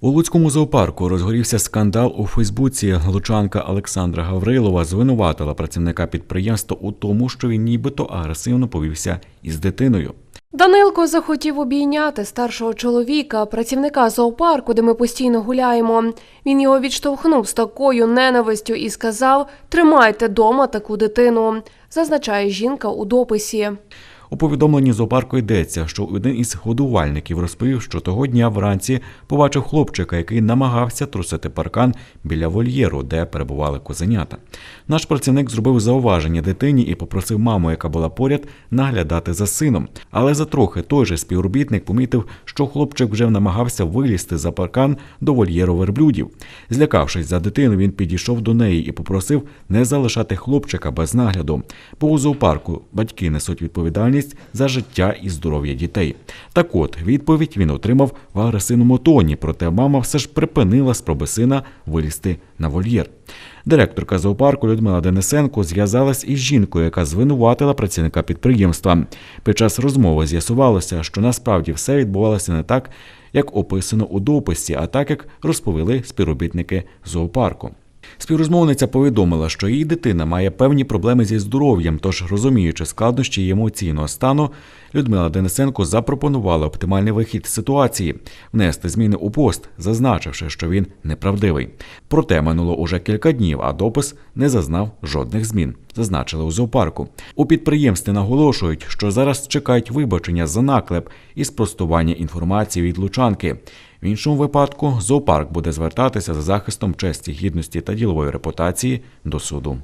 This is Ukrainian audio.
У Луцькому зоопарку розгорівся скандал у Фейсбуці. Лучанка Олександра Гаврилова звинуватила працівника підприємства у тому, що він нібито агресивно повівся із дитиною. Данилко захотів обійняти старшого чоловіка, працівника зоопарку, де ми постійно гуляємо. Він його відштовхнув з такою ненавистю і сказав: Тримайте дома таку дитину, зазначає жінка у дописі. У повідомленні зоопарку йдеться, що один із годувальників розповів, що того дня вранці побачив хлопчика, який намагався трусити паркан біля вольєру, де перебували козенята. Наш працівник зробив зауваження дитині і попросив маму, яка була поряд, наглядати за сином. Але затрохи той же співробітник помітив, що хлопчик вже намагався вилізти за паркан до вольєру верблюдів. Злякавшись за дитину, він підійшов до неї і попросив не залишати хлопчика без нагляду. Бо у зоопарку батьки несуть відповідальність за життя і здоров'я дітей. Так от відповідь він отримав в агресивному тоні, проте мама все ж припинила спроби сина вилізти на вольєр. Директорка зоопарку Людмила Денисенко зв'язалась із жінкою, яка звинуватила працівника підприємства. Під час розмови з'ясувалося, що насправді все відбувалося не так, як описано у дописі, а так як розповіли співробітники зоопарку. Співрозмовниця повідомила, що її дитина має певні проблеми зі здоров'ям, тож, розуміючи складнощі її емоційного стану, Людмила Денисенко запропонувала оптимальний вихід ситуації внести зміни у пост, зазначивши, що він неправдивий. Проте минуло уже кілька днів, а допис не зазнав жодних змін, зазначили у зоопарку. У підприємстві наголошують, що зараз чекають вибачення за наклеп і спростування інформації від лучанки. В іншому випадку зоопарк буде звертатися за захистом честі, гідності та ділової репутації до суду.